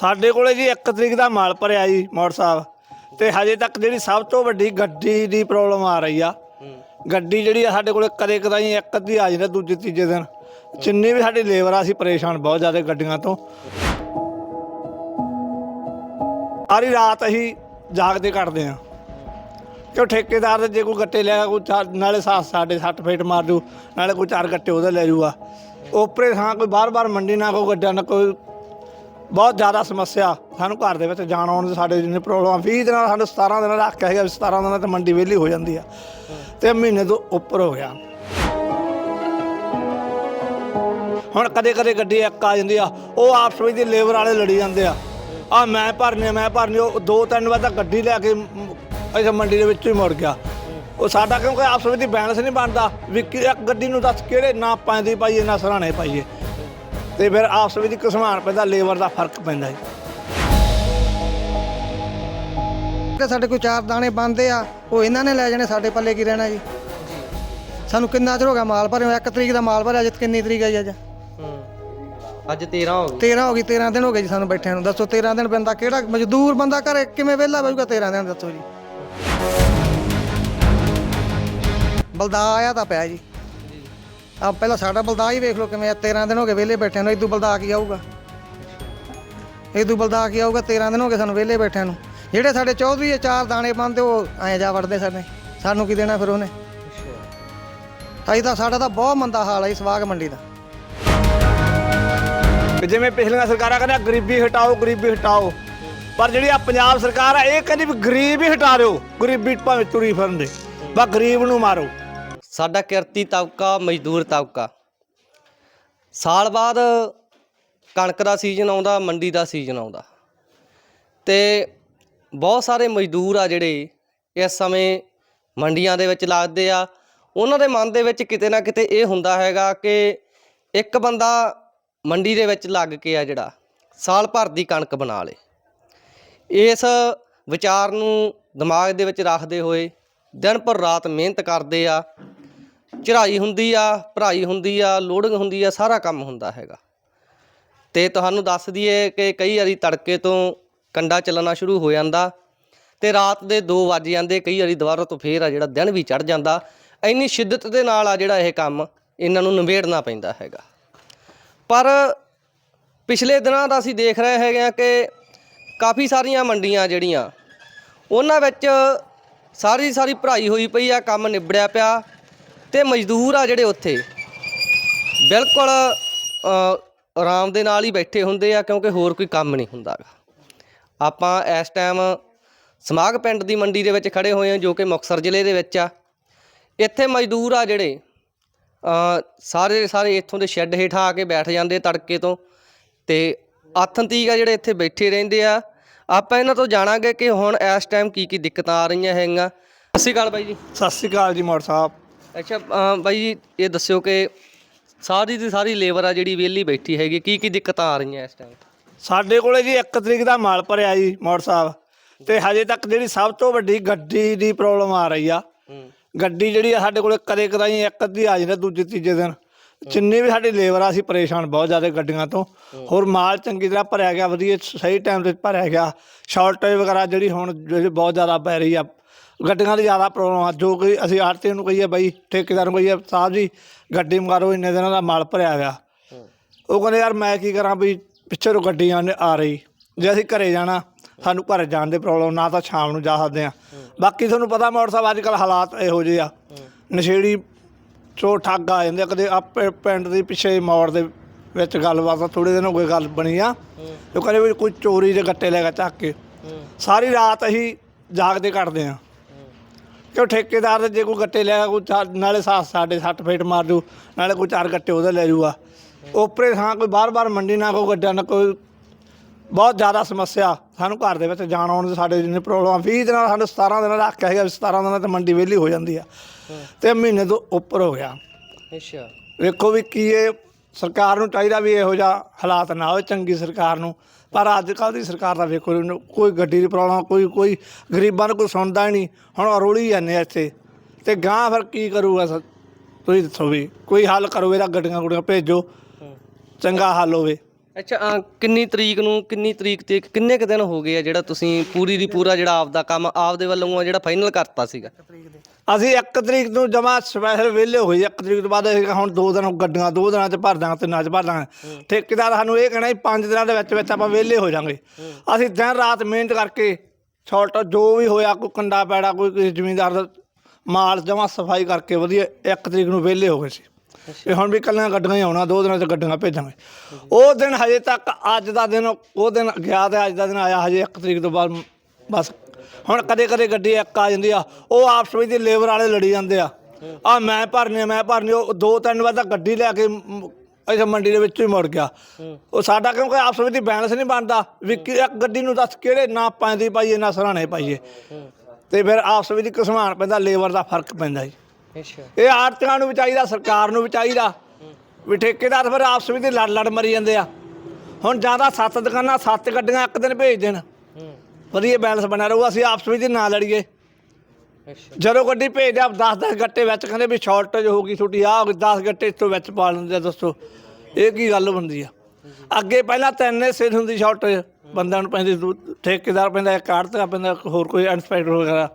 ਸਾਡੇ ਕੋਲੇ ਜੀ 1 ਤਰੀਕ ਦਾ ਮਾਲ ਭਰਿਆ ਜੀ ਮੋੜ ਸਾਹਿਬ ਤੇ ਹਜੇ ਤੱਕ ਜਿਹੜੀ ਸਭ ਤੋਂ ਵੱਡੀ ਗੱਡੀ ਦੀ ਪ੍ਰੋਬਲਮ ਆ ਰਹੀ ਆ। ਗੱਡੀ ਜਿਹੜੀ ਆ ਸਾਡੇ ਕੋਲੇ ਕਦੇ ਕਦਾਈ ਇੱਕ ਅੱਧੀ ਆ ਜਾਂਦੀ, ਦੂਜੇ ਤੀਜੇ ਦਿਨ। ਜਿੰਨੀ ਵੀ ਸਾਡੀ ਲੇਬਰ ਆ, ਅਸੀਂ ਪਰੇਸ਼ਾਨ ਬਹੁਤ ਜ਼ਿਆਦਾ ਗੱਡੀਆਂ ਤੋਂ। ਸਾਰੀ ਰਾਤ ਅਸੀਂ ਜਾਗਦੇ ਕੱਟਦੇ ਆ। ਕਿਉਂ ਠੇਕੇਦਾਰ ਦੇ ਜੇ ਕੋਈ ਗੱਟੇ ਲੈ ਕੋਈ ਚਾਰ- ਨਾਲੇ ਸਾ ਸਾਡੇ 60 ਫੇਟ ਮਾਰ ਜੂ, ਨਾਲੇ ਕੋਈ ਚਾਰ ਗੱਟੇ ਉਹਦੇ ਲੈ ਜੂਗਾ। ਉਪਰੇ ਥਾਂ ਕੋਈ ਬਾਰ-ਬਾਰ ਮੰਡੀ ਨਾ ਕੋਈ ਗੱਡਾ, ਨਾ ਕੋਈ ਬਹੁਤ ਜ਼ਿਆਦਾ ਸਮੱਸਿਆ ਸਾਨੂੰ ਘਰ ਦੇ ਵਿੱਚ ਜਾਣ ਆਉਣ ਦੀ ਸਾਡੇ ਜਿੰਨੇ ਪ੍ਰੋਬਲਮ 20 ਦਿਨਾਂ ਦਾ ਸਾਨੂੰ 17 ਦਿਨਾਂ ਦਾ ਰੱਖਿਆ ਹੈਗਾ ਵੀ 17 ਦਿਨਾਂ ਤੇ ਮੰਡੀ ਵਿਹਲੀ ਹੋ ਜਾਂਦੀ ਆ। ਤੇ ਮਹੀਨੇ ਤੋਂ ਉੱਪਰ ਹੋ ਗਿਆ। ਹੁਣ ਕਦੇ ਕਦੇ ਗੱਡੀ ਇੱਕ ਆ ਜਾਂਦੀ ਆ, ਉਹ ਆਪਸ ਵਿੱਚ ਲੇਬਰ ਵਾਲੇ ਲੜੀ ਜਾਂਦੇ ਆ। ਆ ਮੈਂ ਭਰਨੀ ਮੈਂ ਭਰਨੀ ਉਹ ਦੋ ਤਿੰਨ ਵਾਰ ਤਾਂ ਗੱਡੀ ਲੈ ਕੇ ਮ- ਇੱਥੇ ਮੰਡੀ ਦੇ ਵਿੱਚ ਹੀ ਮੁੜ ਗਿਆ। ਉਹ ਸਾਡਾ ਕਿਉਂਕਿ ਆਪਸ ਵਿੱਚ ਬੈਲੈਂਸ ਨਹੀਂ ਬਣਦਾ। ਵੀ ਇੱਕ ਗੱਡੀ ਨੂੰ ਦੱਸ ਕਿਹੜੇ ਨਾ ਪਾਉਂਦੀ ਪਾਈਏ, ਨਾ ਸਰਾਣੇ ਪਾਈਏ। ਤੇ ਫਿਰ ਆਪਸ ਵਿੱਚ ਘਸਮਾਨ ਪੈਂਦਾ ਲੇਬਰ ਦਾ ਫ਼ਰਕ ਪੈਂਦਾ ਜੀ। ਕਿ ਸਾਡੇ ਕੋਈ ਚਾਰ ਦਾਣੇ ਬੰਦੇ ਆ ਉਹ ਇਹਨਾਂ ਨੇ ਲੈ ਜਾਣੇ ਸਾਡੇ ਪੱਲੇ ਕੀ ਰਹਿਣਾ ਜੀ? ਸਾਨੂੰ ਕਿੰਨਾ ਚਿਰ ਹੋ ਗਿਆ ਮਾਲ ਭਰੇ 1 ਤਰੀਕ ਦਾ ਮਾਲ ਭਰਿਆ ਅੱਜ ਕਿੰਨੀ ਤਰੀਕ ਹੈ ਜੀ ਅੱਜ? ਅੱਜ 13 ਹੋ ਗਈ। 13 ਹੋ ਗਈ 13 ਦਿਨ ਹੋ ਗਏ ਜੀ ਸਾਨੂੰ ਬੈਠਿਆਂ ਨੂੰ। ਦੱਸੋ 13 ਦਿਨ ਬੰਦਾ ਕਿਹੜਾ ਮਜ਼ਦੂਰ ਬੰਦਾ ਘਰੇ ਕਿਵੇਂ ਵਿਹਲਾ ਬੈਠੂਗਾ 13 ਦਿਨ ਦੱਸੋ ਜੀ। ਬਲਦਾ ਆਇਆ ਤਾਂ ਪਿਆ ਜੀ। ਆ ਪਹਿਲਾਂ ਸਾਡਾ ਬਲਦਾ ਹੀ ਵੇਖ ਲਓ ਕਿਵੇਂ ਆ 13 ਦਿਨ ਹੋ ਗਏ ਵਿਹਲੇ ਬੈਠਿਆਂ ਨੂੰ ਇਦੋਂ ਬਲਦਾ ਕੀ ਆਊਗਾ। ਇਦੋਂ ਬਲਦਾ ਕੀ ਆਊਗਾ 13 ਦਿਨ ਹੋ ਗਏ ਸਾਨੂੰ ਵਿਹਲੇ ਬੈਠਿਆਂ ਨੂੰ। ਜਿਹੜੇ ਸਾਡੇ ਚੌਧਰੀ ਆ, ਚਾਰ ਦਾਣੇ ਬੰਦੇ ਉਹ ਐਂ ਜਾ ਵੜਦੇ ਸਾਡੇ। ਸਾਨੂੰ ਕੀ ਦੇਣਾ ਫਿਰ ਉਹਨੇ? ਅਸੀਂ ਤਾਂ ਸਾਡਾ ਤਾਂ ਬਹੁਤ ਮੰਦਾ ਹਾਲ ਹੈ ਇਸ ਵਾਗ ਮੰਡੀ ਦਾ। ਕਿ ਜਿਵੇਂ ਪਿਛਲੀਆਂ ਸਰਕਾਰਾਂ ਕਹਿੰਦਾ ਗਰੀਬੀ ਹਟਾਓ ਗਰੀਬੀ ਹਟਾਓ। ਪਰ ਜਿਹੜੀ ਆ ਪੰਜਾਬ ਸਰਕਾਰ ਆ, ਇਹ ਕਹਿੰਦੀ ਵੀ ਗਰੀਬ ਹੀ ਹਟਾ ਦਿਓ, ਗਰੀਬੀ ਭਾਵੇਂ ਤੁਰੀ ਫਿਰਨ ਦੇ। ਬਸ ਗਰੀਬ ਨੂੰ ਮਾਰੋ। ਸਾਡਾ ਕਿਰਤੀ ਤਬਕਾ, ਮਜ਼ਦੂਰ ਤਬਕਾ। ਸਾਲ ਬਾਅਦ ਕਣਕ ਦਾ ਸੀਜ਼ਨ ਆਉਂਦਾ, ਮੰਡੀ ਦਾ ਸੀਜ਼ਨ ਆਉਂਦਾ। ਤੇ ਬਹੁਤ ਸਾਰੇ ਮਜ਼ਦੂਰ ਆ ਜਿਹੜੇ ਇਸ ਸਮੇਂ ਮੰਡੀਆਂ ਦੇ ਵਿੱਚ ਲੱਗਦੇ ਆ। ਉਹਨਾਂ ਦੇ ਮਨ ਦੇ ਵਿੱਚ ਕਿਤੇ ਨਾ ਕਿਤੇ ਇਹ ਹੁੰਦਾ ਹੈਗਾ ਕਿ ਇੱਕ ਬੰਦਾ ਮੰਡੀ ਦੇ ਵਿੱਚ ਲੱਗ ਕੇ ਆ ਜਿਹੜਾ, ਸਾਲ ਭਰ ਦੀ ਕਣਕ ਬਣਾ ਲੇ। ਇਸ ਵਿਚਾਰ ਨੂੰ ਦਿਮਾਗ ਦੇ ਵਿੱਚ ਰੱਖਦੇ ਹੋਏ ਦਿਨ ਪਰ ਰਾਤ ਮਿਹਨਤ ਕਰਦੇ ਆ। ਚੜਾਈ ਹੁੰਦੀ ਆ ਭਰਾਈ ਹੁੰਦੀ ਆ ਲੋਡਿੰਗ ਹੁੰਦੀ ਆ, ਸਾਰਾ ਕੰਮ ਹੁੰਦਾ ਹੈਗਾ। ਤੇ ਤੁਹਾਨੂੰ ਦੱਸ ਦਈਏ ਕਿ ਕਈ ਵਾਰੀ ਤੜਕੇ ਤੋਂ ਕੰਡਾ ਚੱਲਣਾ ਸ਼ੁਰੂ ਹੋ ਜਾਂਦਾ ਤੇ ਰਾਤ ਦੇ 2 ਵੱਜ ਜਾਂਦੇ, ਕਈ ਵਾਰੀ ਦੁਬਾਰਾ ਤੋਂ ਫੇਰ ਆ ਜਿਹੜਾ ਦਿਨ ਵੀ ਚੜ ਜਾਂਦਾ। ਇੰਨੀ ਸ਼ਿੱਦਤ ਦੇ ਨਾਲ ਆ ਜਿਹੜਾ ਇਹ ਕੰਮ, ਇਹਨਾਂ ਨੂੰ ਨਿਬੇੜਨਾ ਪੈਂਦਾ ਹੈਗਾ। ਪਰ ਪਿਛਲੇ ਦਿਨਾਂ ਦਾ ਅਸੀਂ ਦੇਖ ਰਹੇ ਹੈਗੇ ਆ ਕਿ ਕਾਫੀ ਸਾਰੀਆਂ ਮੰਡੀਆਂ ਜਿਹੜੀਆਂ, ਉਹਨਾਂ ਵਿੱਚ ਸਾਰੀ ਸਾਰੀ ਭਰਾਈ ਹੋਈ ਪਈ ਆ, ਕੰਮ ਨਿਬੜਿਆ ਪਿਆ। ਤੇ ਮਜ਼ਦੂਰ ਆ ਜਿਹੜੇ ਉੱਥੇ। ਬਿਲਕੁਲ ਆਰਾਮ ਦੇ ਨਾਲ ਹੀ ਬੈਠੇ ਹੁੰਦੇ ਆ, ਕਿਉਂਕਿ ਹੋਰ ਕੋਈ ਕੰਮ ਨਹੀਂ ਹੁੰਦਾਗਾ। ਆਪਾਂ ਇਸ ਟਾਈਮ ਸਮਾਗ ਪਿੰਡ ਦੀ ਮੰਡੀ ਦੇ ਵਿੱਚ ਖੜੇ ਹੋਏ ਹਾਂ ਜੋ ਕਿ ਮੁਕਤਸਰ ਜ਼ਿਲ੍ਹੇ ਦੇ ਵਿੱਚ ਆ। ਇੱਥੇ ਮਜ਼ਦੂਰ ਆ ਜਿਹੜੇ ਸਾਰੇ ਸਾਰੇ ਇੱਥੋਂ ਦੇ ਸ਼ੈੱਡ ਹੇਠਾਂ ਆ ਕੇ ਬੈਠ ਜਾਂਦੇ ਤੜਕੇ ਤੋਂ। ਤੇ ਆਥੰਤੀਕ ਆ ਜਿਹੜੇ ਇੱਥੇ ਬੈਠੇ ਰਹਿੰਦੇ ਆ। ਆਪਾਂ ਇਹਨਾਂ ਤੋਂ ਜਾਣਾਂਗੇ ਕਿ ਹੁਣ ਇਸ ਟਾਈਮ ਕੀ ਕੀ ਦਿੱਕਤਾਂ ਆ ਰਹੀਆਂ ਹੈਗੀਆਂ। ਸਤਿ ਸ਼੍ਰੀ ਅਕਾਲ ਬਾਈ ਜੀ। ਸਤਿ ਸ਼੍ਰੀ ਅਕਾਲ ਜੀ, ਮੋੜ ਸਾਹਿਬ। ਅੱਛਾ ਅ, ਬਾਈ ਜੀ ਇਹ ਦੱਸਿਓ ਕਿ ਸਾਰੀ ਦੀ ਸਾਰੀ ਲੇਬਰ ਆ ਜਿਹੜੀ ਵਿਹਲੀ ਬੈਠੀ ਹੈਗੀ ਕੀ ਕੀ ਦਿੱਕਤਾਂ ਆ ਰਹੀਆਂ ਇਸ ਟਾਈਮ ਸਾਡੇ ਕੋਲੇ ਜੀ 1 ਤਰੀਕ ਦਾ ਮਾਲ ਭਰਿਆ ਜੀ ਮੋੜ ਸਾਹਿਬ। ਤੇ ਹਜੇ ਤੱਕ ਜਿਹੜੀ ਸਭ ਤੋਂ ਵੱਡੀ ਗੱਡੀ ਦੀ ਪ੍ਰੋਬਲਮ ਆ ਰਹੀ ਆ। ਗੱਡੀ ਜਿਹੜੀ ਆ ਸਾਡੇ ਕੋਲੇ ਕਦੇ ਕਦਾਈ ਇੱਕ ਅੱਧੀ ਆ ਜਾਂਦੀ ਦੂਜੇ ਤੀਜੇ ਦਿਨ। ਜਿੰਨੀ ਵੀ ਸਾਡੀ ਲੇਬਰ ਆ ਅਸੀਂ ਪਰੇਸ਼ਾਨ ਬਹੁਤ ਜ਼ਿਆਦਾ ਗੱਡੀਆਂ ਤੋਂ। ਹੋਰ ਮਾਲ ਚੰਗੀ ਤਰ੍ਹਾਂ ਭਰਿਆ ਗਿਆ ਵਧੀਆ ਸਹੀ ਟਾਈਮ ਤੇ ਭਰਿਆ ਗਿਆ। ਸ਼ਾਰਟੇਜ ਵਗੈਰਾ ਜਿਹੜੀ ਹੁਣ ਜਿਹੜੀ ਬਹੁਤ ਜ਼ਿਆਦਾ ਪੈ ਰਹੀ ਆ ਗੱਡੀਆਂ ਦੀ ਜ਼ਿਆਦਾ ਪ੍ਰੋਬਲਮ ਆ। ਜੋ ਕਿ ਅਸੀਂ ਆੜਤੀ ਨੂੰ ਕਹੀਏ ਬਾਈ ਠੇਕੇਦਾਰ ਨੂੰ ਕਹੀਏ ਸਾਹਿਬ ਜੀ ਗੱਡੀ ਮੰਗਾਰੋ ਇੰਨੇ ਦਿਨਾਂ ਦਾ ਮਾਲ ਭਰਿਆ ਗਿਆ ਉਹ ਕਹਿੰਦੇ ਯਾਰ ਮੈਂ ਕੀ ਕਰਾਂ ਵੀ ਪਿੱਛੇ ਤੋਂ ਗੱਡੀਆਂ ਨੇ ਆ ਰਹੀ। ਜੇ ਅਸੀਂ ਘਰੇ ਜਾਣਾ ਸਾਨੂੰ ਘਰ ਜਾਣ ਦੇ ਪ੍ਰੋਬਲਮ ਨਾ ਤਾਂ ਸ਼ਾਮ ਨੂੰ ਜਾ ਸਕਦੇ ਆ ਬਾਕੀ ਤੁਹਾਨੂੰ ਪਤਾ ਮੋਟਰ ਸਾਹਿਬ ਅੱਜ ਕੱਲ ਹਾਲਾਤ ਇਹੋ ਜਿਹੇ ਆ। ਨਸ਼ੇੜੀ ਚੋ ਠੱਗ ਆ ਜਾਂਦੇ। ਕਦੇ ਆ ਪਿ- ਪਿੰਡ ਦੇ ਪਿੱਛੇ ਮੋੜ ਦੇ ਵਿੱਚ ਗੱਲਬਾਤ ਥੋੜੇ ਦਿਨ ਹੋ ਗਏ ਗੱਲ ਬਣੀ ਆ। ਉਹ ਕਹਿੰਦੇ ਵੀ ਕੋਈ ਚੋਰੀ ਦੇ ਗੱਟੇ ਲੈ ਕੇ ਚੱਕ ਕੇ। ਸਾਰੀ ਰਾਤ ਅਸੀਂ ਜਾਗਦੇ ਕੱਟਦੇ ਆ। ਕਿਉਂ ਠੇਕੇਦਾਰ ਦੇ ਜੇ ਕੋਈ ਗੱਟੇ ਲਿਆ ਕੋਈ ਚਾਰ- ਨਾਲੇ ਸਾ ਸਾਡੇ 60 ਫੀਟ ਮਾਰ ਜੂ ਨਾਲੇ ਕੋਈ ਚਾਰ ਗੱਟੇ ਉਹਦੇ ਲੈ ਜੂਗਾ। ਉਪਰੇ ਥਾਂ ਕੋਈ ਬਾਰ-ਬਾਰ ਮੰਡੀ ਨਾ ਕੋਈ ਗੱਡਿਆਂ ਨਾ ਕੋਈ ਬਹੁਤ ਜ਼ਿਆਦਾ ਸਮੱਸਿਆ। ਸਾਨੂੰ ਘਰ ਦੇ ਵਿੱਚ ਜਾਣ ਆਉਣ ਦੀ ਸਾਡੇ ਜਿੰਨੇ ਪ੍ਰੋਬਲਮ 20 ਦਿਨਾਂ ਦਾ ਸਾਨੂੰ 17 ਦਿਨਾਂ ਦਾ ਰੱਖਿਆ ਹੈਗਾ ਵੀ 17 ਦਿਨਾਂ ਤੇ ਮੰਡੀ ਵਿਹਲੀ ਹੋ ਜਾਂਦੀ ਆ। ਤੇ ਮਹੀਨੇ ਤੋਂ ਉੱਪਰ ਹੋ ਗਿਆ। ਅੱਛਾ। ਵੇਖੋ ਵੀ ਕੀ ਇਹ ਸਰਕਾਰ ਨੂੰ ਚਾਹੀਦਾ ਵੀ ਇਹੋ ਜਿਹਾ ਹਾਲਾਤ ਨਾ ਹੋਵੇ ਚੰਗੀ ਸਰਕਾਰ ਨੂੰ। ਪਰ ਅੱਜ ਕੱਲ੍ਹ ਦੀ ਸਰਕਾਰ ਦਾ ਵੇਖੋ ਕੋਈ ਗੱਡੀ ਦੀ ਪ੍ਰੋਬਲਮ ਕੋਈ ਕੋਈ ਗਰੀਬਾਂ ਨੂੰ ਕੋਈ ਸੁਣਦਾ ਹੀ ਨਹੀਂ। ਹੁਣ ਰੋਲੀ ਜਾਂਦੇ ਇੱਥੇ। ਤੇ ਗਾਂ ਫਿਰ ਕੀ ਕਰੂਗਾ ਸ- ਤੁਸੀਂ ਦੱਸੋ ਵੀ ਕੋਈ ਹੱਲ ਕਰੋ ਇਹਦਾ ਗੱਡੀਆਂ ਗੁੱਡੀਆਂ ਭੇਜੋ। ਚੰਗਾ ਹੱਲ ਹੋਵੇ। ਅੱਛਾ ਅਹ ਕਿੰਨੀ ਤਰੀਕ ਨੂੰ ਕਿੰਨੀ ਤਰੀਕ ਤੇ ਕਿੰਨੇ ਕੁ ਦਿਨ ਹੋ ਗਏ ਆ ਜਿਹੜਾ ਤੁਸੀਂ ਪੂਰੀ ਦੀ ਪੂਰਾ ਜਿਹੜਾ ਆਪਦਾ ਕੰਮ ਆਪਦੇ ਵੱਲੋਂ ਆ ਜਿਹੜਾ ਫਾਈਨਲ ਕਰਤਾ ਸੀਗਾ? ਅਸੀਂ 1 ਤਰੀਕ ਨੂੰ ਜਮਾ ਸਪੈਸ਼ਲ ਵਿਹਲੇ ਹੋਏ 1 ਤਰੀਕ ਤੋਂ ਬਾਅਦ ਅਸੀਂ ਕਿਹਾ ਹੁਣ ਦੋ ਦਿਨ ਗੱਡੀਆਂ ਦੋ ਦਿਨਾਂ ਚ ਭਰ ਦਾਂਗੇ ਤਿੰਨਾਂ ਚ ਭਰ ਦਾਂਗੇ ਠੇਕੇਦਾਰ ਸਾਨੂੰ ਇਹ ਕਹਿਣਾ ਸੀ ਪੰਜ ਦਿਨਾਂ ਦੇ ਵਿੱਚ ਵਿੱਚ ਆਪਾਂ ਵਿਹਲੇ ਹੋ ਜਾਾਂਗੇ। ਅਸੀਂ ਦਿਨ ਰਾਤ ਮਿਹਨਤ ਕਰਕੇ ਸ਼ਾਰਟ ਜੋ ਵੀ ਹੋਇਆ ਕੋਈ ਕੰਡਾ ਪੈੜਾ ਕੋਈ ਕਿਸੇ ਜ਼ਮੀਨਦਾਰ ਦਾ ਮਾਲ ਜਮਾ ਸਫ਼ਾਈ ਕਰਕੇ ਵਧੀਆ 1 ਤਰੀਕ ਨੂੰ ਵਿਹਲੇ ਹੋ ਗਏ ਸੀ। ਇਹ ਹੁਣ ਵੀ ਕੱਲੀਆਂ ਗੱਡੀਆਂ ਹੀ ਆਉਣਾ ਦੋ ਦਿਨਾਂ ਚ ਗੱਡੀਆਂ ਭੇਜਾਂਗੇ। ਉਹ ਦਿਨ ਹਜੇ ਤੱਕ ਅੱਜ ਦਾ ਦਿਨ ਉਹ ਦਿਨ ਗਿਆ ਤੇ ਅੱਜ ਦਾ ਦਿਨ ਆਇਆ ਹਜੇ 1 ਤਰੀਕ ਤੋਂ ਬਾਅਦ ਬਸ ਹੁਣ ਕਦੇ ਕਦੇ ਗੱਡੀ ਇੱਕ ਆ ਜਾਂਦੀ ਆ ਉਹ ਆਪਸ ਵਿੱਚ ਲੇਬਰ ਵਾਲੇ ਲੜੀ ਜਾਂਦੇ ਆ। ਆ ਮੈਂ ਭਰਨੀ ਆ, ਮੈਂ ਭਰਨੀ। ਉਹ ਦੋ ਤਿੰਨ ਵਾਰ ਤਾਂ ਗੱਡੀ ਲੈ ਕੇ ਇੱਥੇ ਮੰਡੀ ਦੇ ਵਿੱਚ ਹੀ ਮੁੜ ਗਿਆ। ਉਹ ਸਾਡਾ ਕਿਉਂਕਿ ਆਪਸ ਵਿੱਚ ਬੈਲੈਂਸ ਨਹੀਂ ਬਣਦਾ ਵੀ ਇੱਕ ਗੱਡੀ ਨੂੰ ਦੱਸ ਕਿਹੜੇ ਨਾ ਪੈਂਦੀ ਪਾਈਏ ਨਾ ਸਰਾਣੇ ਪਾਈਏ। ਤੇ ਫਿਰ ਆਪਸ ਵਿੱਚ ਘਸਮਾਨ ਪੈਂਦਾ ਲੇਬਰ ਦਾ ਫ਼ਰਕ ਪੈਂਦਾ ਜੀ। ਇਹ ਆੜਤੀਆਂ ਨੂੰ ਵੀ ਚਾਹੀਦਾ ਸਰਕਾਰ ਨੂੰ ਵੀ ਚਾਹੀਦਾ ਵੀ ਠੇਕੇਦਾਰ ਫਿਰ ਆਪਸ ਵਿੱਚ ਲੜ ਲੜ ਮਰੀ ਜਾਂਦੇ ਆ। ਹੁਣ ਜ਼ਿਆਦਾ ਸੱਤ ਦੁਕਾਨਾਂ ਸੱਤ ਗੱਡੀਆਂ ਇੱਕ ਦਿਨ ਭੇਜ ਦੇਣ। ਵਧੀਆ ਬੈਲੈਂਸ ਬਣਿਆ ਰਹੂ ਅਸੀਂ ਆਪਸ ਵਿੱਚ ਨਾ ਲੜੀਏ। ਅੱਛਾ ਜਦੋਂ ਗੱਡੀ ਭੇਜਦੇ ਆ 10-10 ਗੱਟੇ ਵਿੱਚ ਕਹਿੰਦੇ ਵੀ ਸ਼ਾਰਟੇਜ ਹੋ ਗਈ ਤੁਹਾਡੀ ਆ 10 ਗੱਟੇ ਇਸ ਤੋਂ ਵਿੱਚ ਪਾ ਲੈਂਦੇ ਆ ਦੱਸੋ ਇਹ ਕੀ ਗੱਲ ਬਣਦੀ ਆ? ਅੱਗੇ ਪਹਿਲਾਂ ਤਿੰਨ ਸਿਰ ਹੁੰਦੀ ਸ਼ਾਰਟੇਜ ਬੰਦਿਆਂ ਨੂੰ ਪੈਂਦੀ ਦੂ- ਠੇਕੇਦਾਰ ਪੈਂਦਾ, ਇੱਕ ਆੜਤੀਆ ਪੈਂਦਾ, ਇੱਕ ਹੋਰ ਕੋਈ ਇੰਸਪੈਕਟਰ ਵਗੈਰਾ।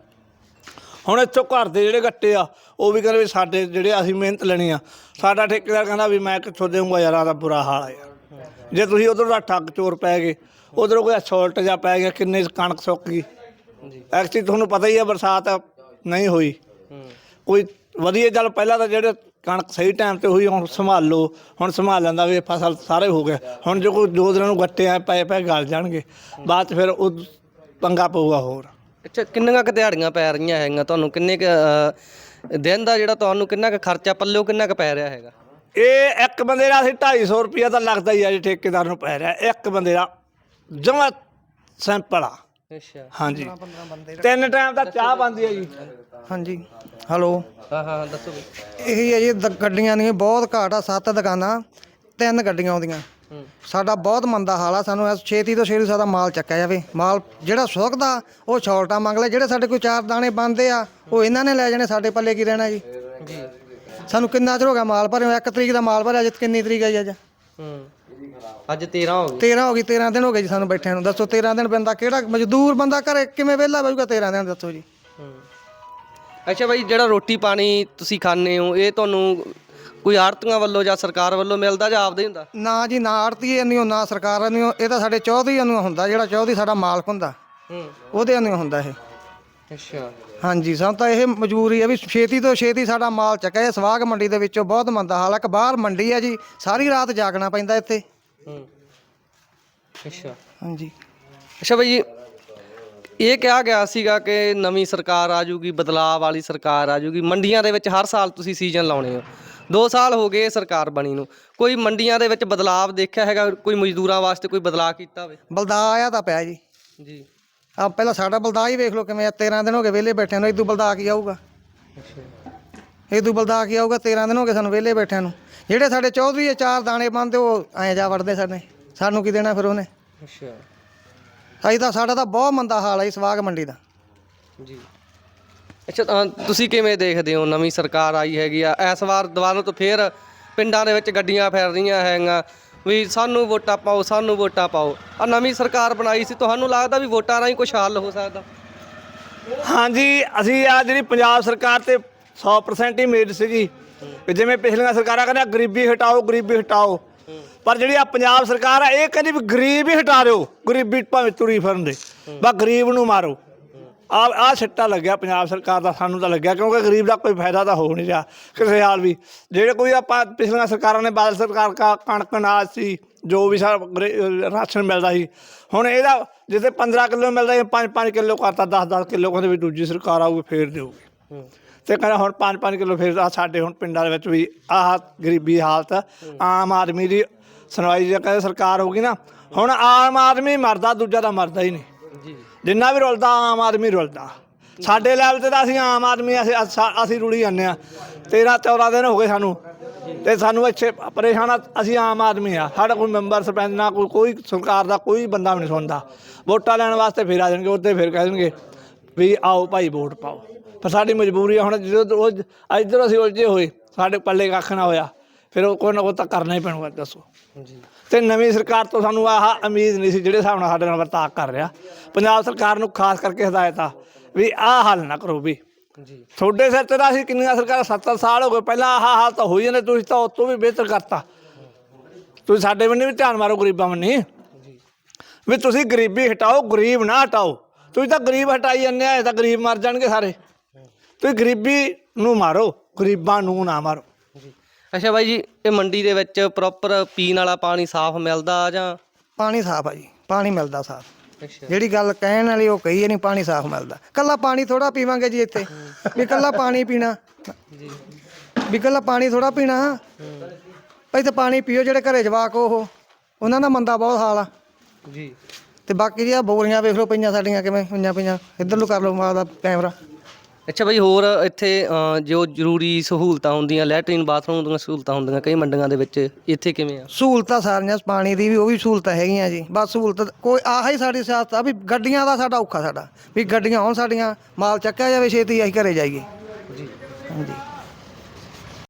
ਹੁਣ ਇੱਥੋਂ ਘਰ ਦੇ ਜਿਹੜੇ ਗੱਟੇ ਆ, ਉਹ ਵੀ ਕਹਿੰਦੇ ਵੀ ਸਾਡੇ ਜਿਹੜੇ ਅਸੀਂ ਮਿਹਨਤ ਲੈਣੀ ਆ, ਸਾਡਾ ਠੇਕੇਦਾਰ ਕਹਿੰਦਾ ਵੀ ਮੈਂ ਕਿੱਥੋਂ ਦੇਵਾਂਗਾ ਯਾਰ, ਆਹ ਤਾਂ ਬੁਰਾ ਹਾਲ ਆ ਯਾਰ। ਜੇ ਤੁਸੀਂ ਉਧਰੋਂ ਦਾ ਠੱਗ ਚੋਰ ਪੈ ਗਏ ਉਧਰੋਂ ਕੋਈ ਅਸੌਲਟ ਜਾਂ ਪੈ ਗਿਆ ਕਿੰਨੇ ਕਣਕ ਸੁੱਕ ਗਈ। ਜੀ। ਐਕਚੁਅਲੀ ਤੁਹਾਨੂੰ ਪਤਾ ਹੀ ਆ ਬਰਸਾਤ ਨਹੀਂ ਹੋਈ। ਹੂੰ। ਕੋਈ ਵਧੀਆ ਚੱਲ ਪਹਿਲਾਂ ਤਾਂ ਜਿਹੜੇ ਕਣਕ ਸਹੀ ਟਾਈਮ ਤੇ ਹੋਈ ਹੁਣ ਸੰਭਾਲੋ ਹੁਣ ਸੰਭਾਲ ਲੈਂਦਾ ਵੀ ਫਸਲ ਸਾਰੇ ਹੋ ਗਿਆ ਹੁਣ ਜੋ ਕੋਈ ਦੋ ਦਿਨਾਂ ਨੂੰ ਗੱਟੇ ਆ ਪਏ ਪਏ ਗਲ ਜਾਣਗੇ ਬਾਅਦ 'ਚ ਫਿਰ ਉਹ ਪੰਗਾ ਪਊਗਾ ਹੋਰ। ਅੱਛਾ ਕਿੰਨੀਆਂ ਕੁ ਦਿਹਾੜੀਆਂ ਪੈ ਰਹੀਆਂ ਹੈਗੀਆਂ ਤੁਹਾਨੂੰ? ਕਿੰਨੇ ਕੁ ਦਿਨ ਦਾ ਜਿਹੜਾ ਤੁਹਾਨੂੰ ਕਿੰਨਾ ਕੁ ਖਰਚਾ ਪੱਲਿਓ ਕਿੰਨਾ ਕੁ ਪੈ ਰਿਹਾ ਹੈਗਾ? ਇਹ ਇੱਕ ਬੰਦੇ ਦਾ ਅਸੀਂ 250 ਰੁਪਿਆ ਤਾਂ ਲੱਗਦਾ ਹੀ ਆ ਜੀ ਠੇਕੇਦਾਰ ਨੂੰ ਪੈ ਰਿਹਾ। ਇੱਕ ਬੰਦੇ ਦਾ ਜਮਾ ਸਿੰਪਲ ਆ। ਅੱਛਾ। ਹਾਂਜੀ। ਤਿੰਨ ਟਾਈਮ ਤਾਂ ਚਾਹ ਬਣਦੀ ਆ ਜੀ। ਹਾਂਜੀ। ਹੈਲੋ। ਹਾਂ ਹਾਂ ਦੱਸੋ ਬਈ। ਇਹੀ ਹੈ ਜੀ ਦ- ਗੱਡੀਆਂ ਦੀਆਂ ਬਹੁਤ ਘਾਟ ਆ ਸੱਤ ਦੁਕਾਨਾਂ ਤਿੰਨ ਗੱਡੀਆਂ ਆਉਂਦੀਆਂ। ਹੂੰ। ਸਾਡਾ ਬਹੁਤ ਮੰਦਾ ਹਾਲ ਆ ਸਾਨੂੰ ਇਸ ਛੇਤੀ ਤੋਂ ਛੇਤੀ ਸਾਡਾ ਮਾਲ ਚੱਕਿਆ ਜਾਵੇ। ਮਾਲ ਜਿਹੜਾ ਸੁੱਕਦਾ ਉਹ ਛੋਲਟਾ ਮੰਗ ਲੈ ਜਿਹੜੇ ਸਾਡੇ ਕੋਈ ਚਾਰ ਦਾਣੇ ਬੰਦੇ ਆ ਉਹ ਇਹਨਾਂ ਨੇ ਲੈ ਜਾਣੇ ਸਾਡੇ ਪੱਲੇ ਕੀ ਰਹਿਣਾ ਜੀ? ਜੀ। ਸਾਨੂੰ ਕਿੰਨਾ ਚਿਰ ਹੋ ਗਿਆ ਮਾਲ ਭਰੇ ਨੂੰ? ਇੱਕ ਤਰੀਕ ਦਾ ਮਾਲ ਭਰਿਆ ਅੱਜ ਕਿੰਨੀ ਤਰੀਕ ਆ ਜੀ ਅੱਜ? ਹੂੰ। ਅੱਜ 13 ਹੋ ਗਈ। 13 ਹੋ ਗਈ 13 ਦਿਨ ਹੋ ਗਏ ਜੀ ਸਾਨੂੰ ਬੈਠਿਆਂ ਨੂੰ। ਦੱਸੋ 13 ਦਿਨ ਬੰਦਾ ਕਿਹੜਾ ਮਜ਼ਦੂਰ ਬੰਦਾ ਘਰੇ ਕਿਵੇਂ ਵਿਹਲਾ ਬੈਠੂਗਾ 13 ਦਿਨ ਦੱਸੋ ਜੀ। ਅੱਛਾ ਬਾਈ ਜਿਹੜਾ ਰੋਟੀ ਪਾਣੀ ਤੁਸੀਂ ਖਾਂਦੇ ਹੋ ਇਹ ਤੁਹਾਨੂੰ ਕੋਈ ਆੜਤੀਆਂ ਵੱਲੋਂ ਜਾਂ ਸਰਕਾਰ ਵੱਲੋਂ ਮਿਲਦਾ ਜਾਂ ਆਪਦਾ ਹੁੰਦਾ? ਨਾ ਜੀ ਨਾ ਆੜਤੀ ਨਹੀਂ ਨਾ ਸਰਕਾਰ ਨਹੀਂ ਇਹ ਤਾਂ ਸਾਡੇ ਚੌਧਰੀ ਨੂੰ ਹੁੰਦਾ ਜਿਹੜਾ ਚੌਧਰੀ ਸਾਡਾ ਮਾਲਕ ਹੁੰਦਾ। ਹੂੰ। ਉਹਦੇ ਨੂੰ ਹੁੰਦਾ ਇਹ। ਅੱਛਾ। ਹਾਂਜੀ ਸਾਨੂੰ ਤਾਂ ਇਹ ਮਜਬੂਰੀ ਹੈ ਵੀ ਛੇਤੀ ਤੋਂ ਛੇਤੀ ਸਾਡਾ ਮਾਲ ਚੱਕਿਆ ਇਹ ਸਵਾਗ ਮੰਡੀ ਦੇ ਵਿੱਚੋਂ ਬਹੁਤ ਮੰਦਾ ਹਾਲ ਹੈ ਕਿ ਬਾਹਰ ਮੰਡੀ ਹੈ ਜੀ ਸਾਰੀ ਰਾਤ ਜਾਗਣਾ ਪੈਂਦਾ ਇੱਥੇ। ਹੂੰ। ਅੱਛਾ। ਹਾਂਜੀ। ਅੱਛਾ ਬਾਈ ਇਹ ਕਿਹਾ ਗਿਆ ਸੀਗਾ ਕਿ ਨਵੀਂ ਸਰਕਾਰ ਆ ਜੂਗੀ ਬਦਲਾਅ ਵਾਲੀ ਸਰਕਾਰ ਆ ਜੂਗੀ ਮੰਡੀਆਂ ਦੇ ਵਿੱਚ ਹਰ ਸਾਲ ਤੁਸੀਂ ਸੀਜ਼ਨ ਲਾਉਣੇ ਹੋ। 2 ਸਾਲ ਹੋ ਗਏ ਇਹ ਸਰਕਾਰ ਬਣੀ ਨੂੰ। ਕੋਈ ਮੰਡੀਆਂ ਦੇ ਵਿੱਚ ਬਦਲਾਅ ਦੇਖਿਆ ਹੈਗਾ? ਕੋਈ ਮਜ਼ਦੂਰਾਂ ਵਾਸਤੇ ਕੋਈ ਬਦਲਾਅ ਕੀਤਾ ਹੋਵੇ? ਬਲਦਾ ਆਇਆ ਤਾਂ ਪਿਆ ਜੀ। ਜੀ। ਆ ਪਹਿਲਾਂ ਸਾਡਾ ਬਲਦਾ ਹੀ ਵੇਖ ਲਓ ਕਿਵੇਂ ਆ, 13 ਦਿਨ ਹੋ ਗਏ ਵਿਹਲੇ ਬੈਠਿਆਂ ਨੂੰ ਇਦੋਂ ਬਲਦਾ ਕੀ ਆਊਗਾ? ਅੱਛਾ। ਇਦੋਂ ਬਲਦਾ ਕੀ ਆਊਗਾ? 13 ਦਿਨ ਹੋ ਗਏ ਸਾਨੂੰ ਵਿਹਲੇ ਬੈਠਿਆਂ ਨੂੰ। ਜਿਹੜੇ ਸਾਡੇ ਚੌਧਰੀ ਆ ਚਾਰ ਦਾਣੇ ਬੰਦੇ ਉਹ ਐਂ ਜਾ ਵੜਦੇ ਸਾਡੇ। ਸਾਨੂੰ ਕੀ ਦੇਣਾ ਫਿਰ ਉਹਨੇ? ਅੱਛਾ। ਅਸੀਂ ਤਾਂ ਸਾਡਾ ਤਾਂ ਬਹੁਤ ਮੰਦਾ ਹਾਲ ਹੈ ਇਸ ਸਵਾਗ ਮੰਡੀ ਦਾ। ਜੀ। ਅੱਛਾ ਤਾਂ ਤੁਸੀਂ ਕਿਵੇਂ ਦੇਖਦੇ ਹੋ? ਨਵੀਂ ਸਰਕਾਰ ਆਈ ਹੈਗੀ ਆ। ਇਸ ਵਾਰ ਦੁਬਾਰਾ ਤੋਂ ਫੇਰ ਪਿੰਡਾਂ ਦੇ ਵਿੱਚ ਗੱਡੀਆਂ ਫੈਰ ਰਹੀਆਂ ਹੈਗੀਆਂ। ਵੀ ਸਾਨੂੰ ਵੋਟਾਂ ਪਾਓ ਸਾਨੂੰ ਵੋਟਾਂ ਪਾਓ। ਆ ਨਵੀਂ ਸਰਕਾਰ ਬਣਾਈ ਸੀ ਤੁਹਾਨੂੰ ਲੱਗਦਾ ਵੀ ਵੋਟਾਂ ਰਾਹੀਂ ਕੁਝ ਹੱਲ ਹੋ ਸਕਦਾ? ਹਾਂਜੀ ਅਸੀਂ ਆ ਜਿਹੜੀ ਪੰਜਾਬ ਸਰਕਾਰ ਤੇ 100% ਹੀ ਉਮੀਦ ਸੀਗੀ। ਕਿ ਜਿਵੇਂ ਪਿਛਲੀਆਂ ਸਰਕਾਰਾਂ ਕਹਿੰਦਾ ਗਰੀਬੀ ਹਟਾਓ ਗਰੀਬੀ ਹਟਾਓ। ਪਰ ਜਿਹੜੀ ਆ ਪੰਜਾਬ ਸਰਕਾਰ ਆ, ਇਹ ਕਹਿੰਦੀ ਵੀ ਗਰੀਬ ਹੀ ਹਟਾ ਦਿਓ। ਗਰੀਬੀ ਭਾਵੇਂ ਤੁਰੀ ਫਿਰਨ ਦੇ। ਬਸ ਗਰੀਬ ਨੂੰ ਮਾਰੋ। ਆ ਆ ਸਿੱਟਾ ਲੱਗਿਆ ਪੰਜਾਬ ਸਰਕਾਰ ਦਾ, ਸਾਨੂੰ ਤਾਂ ਲੱਗਿਆ, ਕਿਉਂਕਿ ਗਰੀਬ ਦਾ ਕੋਈ ਫਾਇਦਾ ਤਾਂ ਹੋ ਨਹੀਂ ਰਿਹਾ, ਕਿਸੇ ਹਾਲ ਵੀ। ਜਿਹੜੇ ਕੋਈ ਆਪਾਂ ਪਿਛਲੀਆਂ ਸਰਕਾਰਾਂ ਨੇ, ਬਾਦਲ ਸਰਕਾਰ ਕਾ ਕਣਕ, ਅਨਾਜ ਸੀ, ਜੋ ਵੀ ਸਾਰਾ ਰਾਸ਼ਨ ਮਿਲਦਾ ਸੀ। ਹੁਣ ਇਹਦਾ ਜਿੱਥੇ 15 ਕਿਲੋ ਮਿਲਦਾ ਸੀ 5-5 ਕਿਲੋ ਕਰਤਾ 10-10 ਕਿਲੋ ਕਹਿੰਦੇ ਵੀ ਦੂਜੀ ਸਰਕਾਰ ਆਊਗੀ, ਫੇਰ ਦੇਊਗੀ। ਤੇ ਕਹਿੰਦਾ ਹੁਣ 5-5 ਕਿਲੋ ਫੇਰ ਆਹ ਸਾਡੇ ਹੁਣ ਪਿੰਡਾਂ ਦੇ ਵਿੱਚ ਵੀ ਆਹ ਗਰੀਬੀ ਹਾਲਤ ਆਮ ਆਦਮੀ ਦੀ ਸੁਣਵਾਈ ਜੇ ਕਹਿੰਦੇ ਸਰਕਾਰ ਹੋਊਗੀ ਨਾ ਹੁਣ ਆਮ ਆਦਮੀ ਮਰਦਾ ਦੂਜਾ ਤਾਂ ਮਰਦਾ ਹੀ ਨਹੀਂ। ਜਿੰਨਾ ਵੀ ਰੁਲਦਾ ਆਮ ਆਦਮੀ ਰੁਲਦਾ। ਸਾਡੇ ਲੈਵਲ ਤੇ ਤਾਂ ਅਸੀਂ ਆਮ ਆਦਮੀ ਅਸੀਂ ਅਸਾਂ- ਅਸੀਂ ਰੁਲੀ ਜਾਂਦੇ ਆ। 13 14 ਦਿਨ ਹੋ ਗਏ ਸਾਨੂੰ। ਤੇ ਸਾਨੂੰ ਇੱਥੇ ਪਰੇਸ਼ਾਨ ਆ, ਅਸੀਂ ਆਮ ਆਦਮੀ ਆ। ਸਾਡਾ ਕੋਈ ਮੈਂਬਰ ਸਰਪੰਚ ਨਾ ਕੋਈ ਕੋਈ ਸਰਕਾਰ ਦਾ ਕੋਈ ਬੰਦਾ ਵੀ ਨਹੀਂ ਸੁਣਦਾ। ਵੋਟਾਂ ਲੈਣ ਵਾਸਤੇ ਫਿਰ ਆ ਜਾਣਗੇ ਉੱਤੇ ਫਿਰ ਕਹਿ ਦੇਣਗੇ ਵੀ ਆਓ ਭਾਈ ਵੋਟ ਪਾਓ। ਪਰ ਸਾਡੀ ਮਜਬੂਰੀ ਆ ਹੁਣ ਜਦੋਂ ਉਹ ਇੱਧਰ ਅਸੀਂ ਉਲਝੇ ਹੋਏ ਸਾਡੇ ਪੱਲੇ ਕੱਖ ਨਾ ਹੋਇਆ ਫਿਰ ਉਹ ਕੋਈ ਨਾ ਕੋਈ ਤਾਂ ਕਰਨਾ ਹੀ ਪੈਣਾ ਦੱਸੋ। ਜੀ। ਤੇ ਨਵੀਂ ਸਰਕਾਰ ਤੋਂ ਸਾਨੂੰ ਆਹ ਉਮੀਦ ਨਹੀਂ ਸੀ ਜਿਹੜੇ ਹਿਸਾਬ ਨਾਲ ਸਾਡੇ ਨਾਲ ਵਰਤਾਅ ਕਰ ਰਿਹਾ। ਪੰਜਾਬ ਸਰਕਾਰ ਨੂੰ ਖਾਸ ਕਰਕੇ ਹਦਾਇਤ ਆ ਵੀ ਆਹ ਹੱਲ ਨਾ ਕਰੋ ਵੀ। ਜੀ। ਤੁਹਾਡੇ ਸਿਰ ਤੇ ਤਾਂ ਅਸੀਂ ਕਿੰਨੀਆਂ ਸਰਕਾਰਾਂ 70 ਸਾਲ ਹੋ ਗਏ ਪਹਿਲਾਂ ਆਹ ਹਾਲ ਤਾਂ ਹੋਈ ਜਾਂਦੇ ਤੁਸੀਂ ਤਾਂ ਉਸ ਤੋਂ ਵੀ ਬਿਹਤਰ ਕਰਤਾ। ਤੁਸੀਂ ਸਾਡੇ ਬੰਨੇ ਵੀ ਧਿਆਨ ਮਾਰੋ ਗਰੀਬਾਂ ਬੰਨੇ ਜੀ। ਵੀ ਤੁਸੀਂ ਗਰੀਬੀ ਹਟਾਓ ਗਰੀਬ ਨਾ ਹਟਾਓ। ਤੁਸੀਂ ਤਾਂ ਗਰੀਬ ਹਟਾਈ ਜਾਂਦੇ ਆ ਇਹ ਤਾਂ ਗਰੀਬ ਮਰ ਜਾਣਗੇ ਸਾਰੇ। ਤੁਸੀਂ ਗਰੀਬੀ ਨੂੰ ਮਾਰੋ ਗਰੀਬਾਂ ਨੂੰ ਨਾ ਮਾਰੋ। ਅੱਛਾ ਬਾਈ ਜੀ ਇਹ ਮੰਡੀ ਦੇ ਵਿੱਚ ਪ੍ਰੋਪਰ ਪੀਣ ਵਾਲਾ ਪਾਣੀ ਸਾਫ਼ ਮਿਲਦਾ ਜਾਂ? ਪਾਣੀ ਸਾਫ਼ ਆ ਜੀ ਪਾਣੀ ਮਿਲਦਾ ਸਾਫ਼। ਅੱਛਾ। ਜਿਹੜੀ ਗੱਲ ਕਹਿਣ ਵਾਲੀ ਉਹ ਕਹੀ ਨਹੀਂ ਪਾਣੀ ਸਾਫ਼ ਮਿਲਦਾ। ਕੱਲਾ ਪਾਣੀ ਥੋੜਾ ਪੀਵਾਂਗੇ ਜੀ ਇੱਥੇ ਵੀ ਕੱਲਾ ਪਾਣੀ ਪੀਣਾ। ਜੀ। ਵੀ ਕੱਲਾ ਪਾਣੀ ਥੋੜਾ ਪੀਣਾ। ਭਾਈ ਤੇ ਪਾਣੀ ਪੀਓ ਜਿਹੜੇ ਘਰੇ ਜਵਾਕ ਉਹ ਉਹਨਾਂ ਦਾ ਮੰਦਾ ਬਹੁਤ ਹਾਲ ਆ। ਜੀ। ਤੇ ਬਾਕੀ ਜੀ ਆ ਬੋਰੀਆਂ ਵੇਖ ਲਓ ਪਈਆਂ ਸਾਡੀਆਂ ਕਿਵੇਂ ਹੋਈਆਂ ਪਈਆਂ। ਇੱਧਰ ਨੂੰ ਕਰ ਲਓ ਮਾਂ ਦਾ ਕੈਮਰਾ। ਅੱਛਾ ਬਾਈ ਹੋਰ ਇੱਥੇ ਅ, ਜੋ ਜ਼ਰੂਰੀ ਸਹੂਲਤਾਂ ਹੁੰਦੀਆਂ ਲੈਟਰੀਨ ਬਾਥਰੂਮ ਦੀਆਂ ਸਹੂਲਤਾਂ ਹੁੰਦੀਆਂ ਕਈ ਮੰਡੀਆਂ ਦੇ ਵਿੱਚ ਇੱਥੇ ਕਿਵੇਂ ਆ? ਸਹੂਲਤਾਂ ਸਾਰੀਆਂ ਪਾਣੀ ਦੀ ਵੀ ਉਹ ਵੀ ਸਹੂਲਤਾਂ ਹੈਗੀਆਂ ਜੀ। ਬਸ ਸਹੂਲਤ ਕੋਈ ਆਹ ਹੀ ਸਾਡੀ ਸਿਆਸਤ ਆ ਵੀ ਗੱਡੀਆਂ ਦਾ ਸਾਡਾ ਔਖਾ ਸਾਡਾ ਵੀ ਗੱਡੀਆਂ ਹੋਣ ਸਾਡੀਆਂ ਮਾਲ ਚੱਕਿਆ ਜਾਵੇ ਛੇਤੀ ਅਸੀਂ ਘਰੇ ਜਾਈਏ। ਜੀ। ਹਾਂਜੀ।